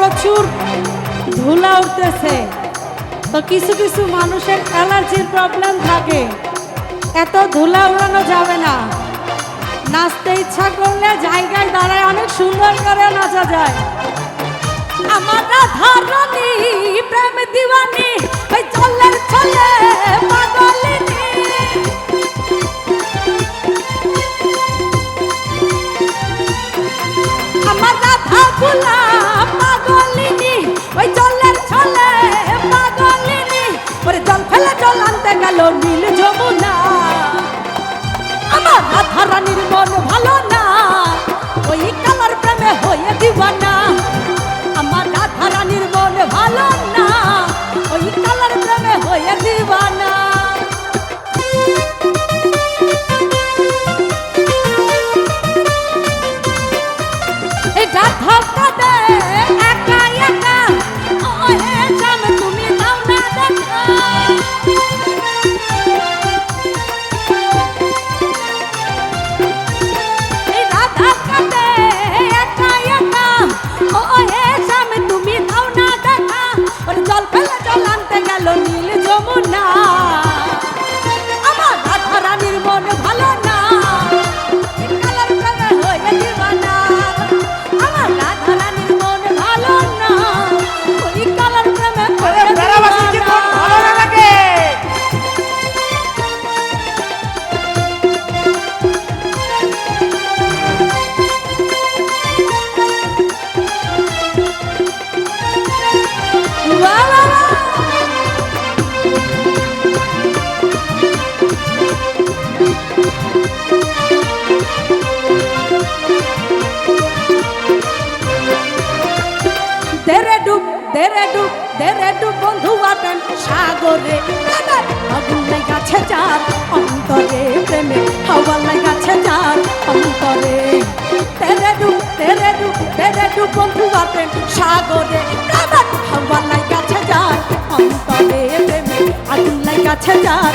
প্রচুর ধুলা উঠতেছে। তো কিছু কিছু মানুষের অ্যালার্জির প্রবলেম থাকে। এত ধুলা উড়ানো যাবে না। নাচতে ইচ্ছা করলে জায়গায় দাঁড়ায় অনেক সুন্দর করে নাচা যায়। আমার ধারণী প্রেম দিওয়ানি চলের চলে গেল নীল যমুনা। আমার রাধা রানীর মন ভালো না। ওই কালার প্রেমে হয়ে দিবানা দেরে ডুব দেরে ডুব বন্ধু আটেন সাগরে। আগুন গাছে যার অন্তরে প্রেমে হাওয়া নাই গাছে যার অন্তরে। তেরে ডুব তেরে ডুব তেরে ডুব বন্ধু আটেন সাগরে। হাওয়া নাই গাছে যার অন্তরে প্রেমে আগুন নাই গাছে যার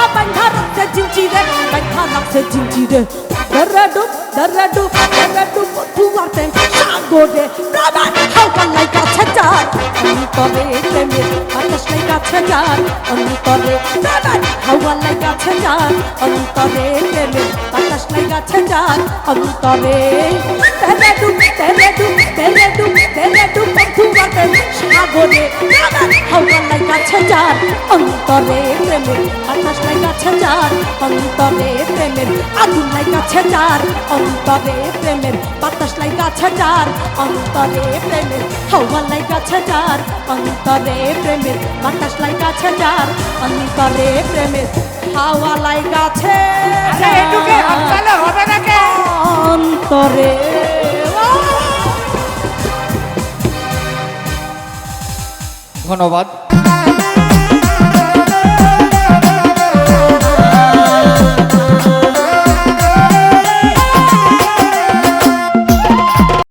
কর্ম সারা পাইথা রাখতে চিঞ্চিরে পাইথা রাখতে চিঞ্চিরে দরে ডুব দরে ডুব দরে ডুব বন্ধুয়াতে সাগরে প্রাণ হাওয়া নাই কাছে যার অন্তরে প্রেমের বাতাস নাই কাছে যার অন্তরে প্রাণ হাওয়া নাই কাছে যার অন্তরে প্রেমের বাতাস নাই কাছে যার অন্তরে তেরে ডুব তেরে ডুব তেরে ডুব তেরে ডুব বন্ধুয়াতে সাগরে প্রাণ হাওয়া নাই কাছে যার অন্তরে প্রেমের বাতাস নাই কাছে যার অন্তরে প্রেমের আগুন নাই কাছে যার অন্তরে প্রেমের বাতাস নাই কাছে যার অন্তরে প্রেমের হাওয়া নাই কাছে যার অন্তরে প্রেমের বাতাস নাই কাছে যার অন্তরে প্রেমের হাওয়া লাই অন্তরে ধন্যবাদ